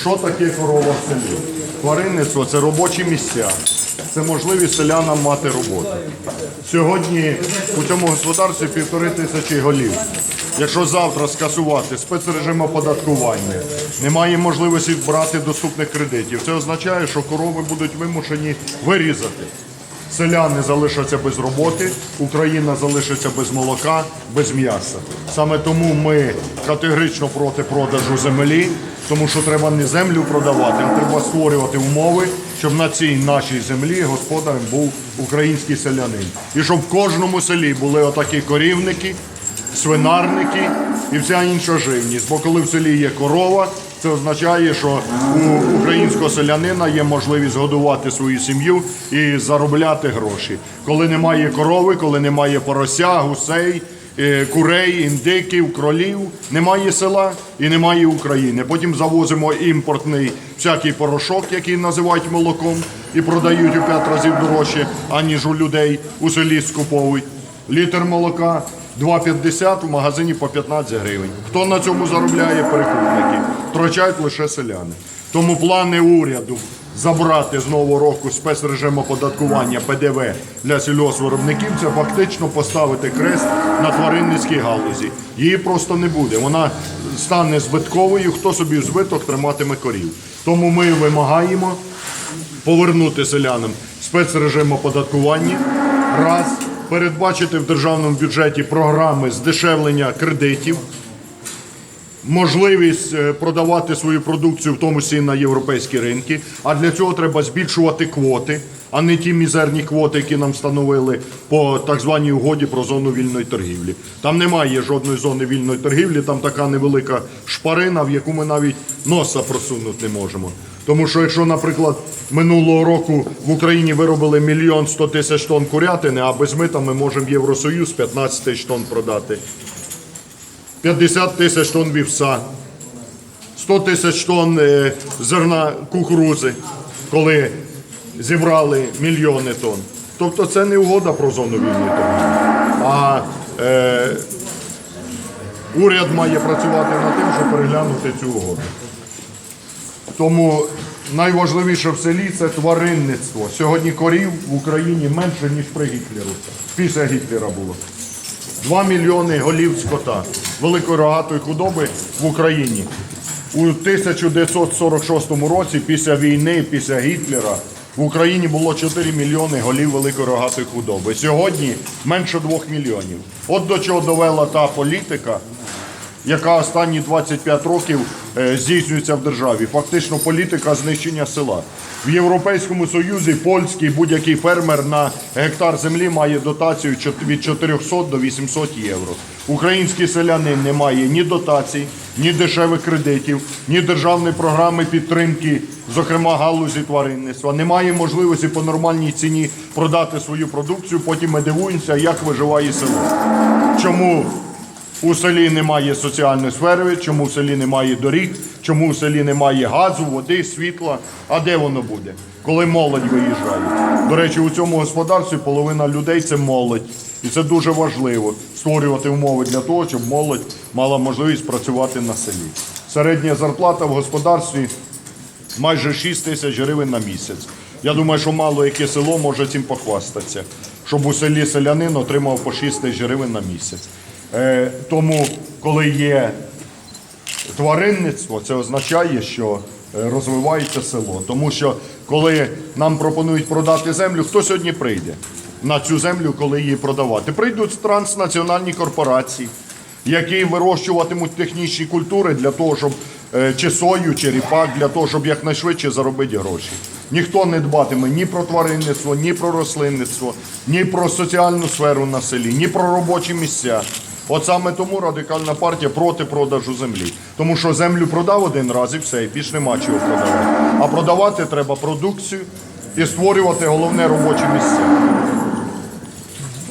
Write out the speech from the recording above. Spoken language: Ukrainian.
Що таке корова в селі? Тваринництво це робочі місця. Це можливість селянам мати роботу. Сьогодні у цьому господарстві півтори тисячі голів. Якщо завтра скасувати спецрежим оподаткування, немає можливості брати доступних кредитів, це означає, що корови будуть вимушені вирізати. Селяни залишаться без роботи, Україна залишиться без молока, без м'яса. Саме тому ми категорично проти продажу землі, тому що треба не землю продавати, а треба створювати умови, щоб на цій нашій землі господарем був український селянин. І щоб в кожному селі були отакі корівники, свинарники і вся інша живність. Бо коли в селі є корова, це означає, що у українського селянина є можливість годувати свою сім'ю і заробляти гроші. Коли немає корови, коли немає порося, гусей, е, курей, індиків, кролів, немає села і немає України. Потім завозимо імпортний всякий порошок, який називають молоком, і продають у п'ять разів дорожче, аніж у людей у селі скуповують. Літр молока 2,50 в магазині по 15 гривень. Хто на цьому заробляє? Перекупники. Втрачають лише селяни. Тому плани уряду забрати з нового року спецрежим оподаткування ПДВ для сільгоспвиробників – це фактично поставити крест на тваринницькій галузі. Її просто не буде. Вона стане збитковою, хто собі в збиток триматиме корів. Тому ми вимагаємо повернути селянам спецрежим оподаткування, раз, передбачити в державному бюджеті програми здешевлення кредитів, можливість е, продавати свою продукцію, в тому числі на європейські ринки. А для цього треба збільшувати квоти, а не ті мізерні квоти, які нам встановили по так званій угоді про зону вільної торгівлі. Там немає жодної зони вільної торгівлі, там така невелика шпарина, в яку ми навіть носа просунути не можемо. Тому що якщо, наприклад, минулого року в Україні виробили мільйон сто тисяч тонн курятини, а без мита ми можемо Євросоюз 15 тисяч тонн продати. 50 тисяч тонн вівса, 100 тисяч тонн е, зерна кукурузи, коли зібрали мільйони тонн. Тобто це не угода про зону вільної а е, уряд має працювати над тим, щоб переглянути цю угоду. Тому найважливіше в селі це тваринництво. Сьогодні корів в Україні менше, ніж при Гітлеру. Після Гітлера було. 2 мільйони голів скота великої рогатої худоби в Україні. У 1946 році, після війни, після Гітлера, в Україні було 4 мільйони голів великої рогатої худоби. Сьогодні менше 2 мільйонів. От до чого довела та політика, яка останні 25 років е, здійснюється в державі. Фактично політика знищення села. В Європейському Союзі польський будь-який фермер на гектар землі має дотацію від 400 до 800 євро. Український селянин не має ні дотацій, ні дешевих кредитів, ні державної програми підтримки, зокрема галузі тваринництва. Немає можливості по нормальній ціні продати свою продукцію. Потім ми дивуємося, як виживає село. Чому у селі немає соціальної сфери, чому в селі немає доріг, чому в селі немає газу, води, світла. А де воно буде? Коли молодь виїжджає. До речі, у цьому господарстві половина людей це молодь. І це дуже важливо створювати умови для того, щоб молодь мала можливість працювати на селі. Середня зарплата в господарстві майже 6 тисяч гривень на місяць. Я думаю, що мало яке село може цим похвастатися, щоб у селі селянин отримав по 6 тисяч гривень на місяць. Е, тому, коли є тваринництво, це означає, що е, розвивається село. Тому що коли нам пропонують продати землю, хто сьогодні прийде на цю землю, коли її продавати? Прийдуть транснаціональні корпорації, які вирощуватимуть технічні культури для того, щоб е, чи сою, чи ріпак, для того, щоб якнайшвидше заробити гроші. Ніхто не дбатиме ні про тваринництво, ні про рослинництво, ні про соціальну сферу на селі, ні про робочі місця. От саме тому радикальна партія проти продажу землі. Тому що землю продав один раз і все, і більш нема чого продавати. А продавати треба продукцію і створювати головне робочі місця.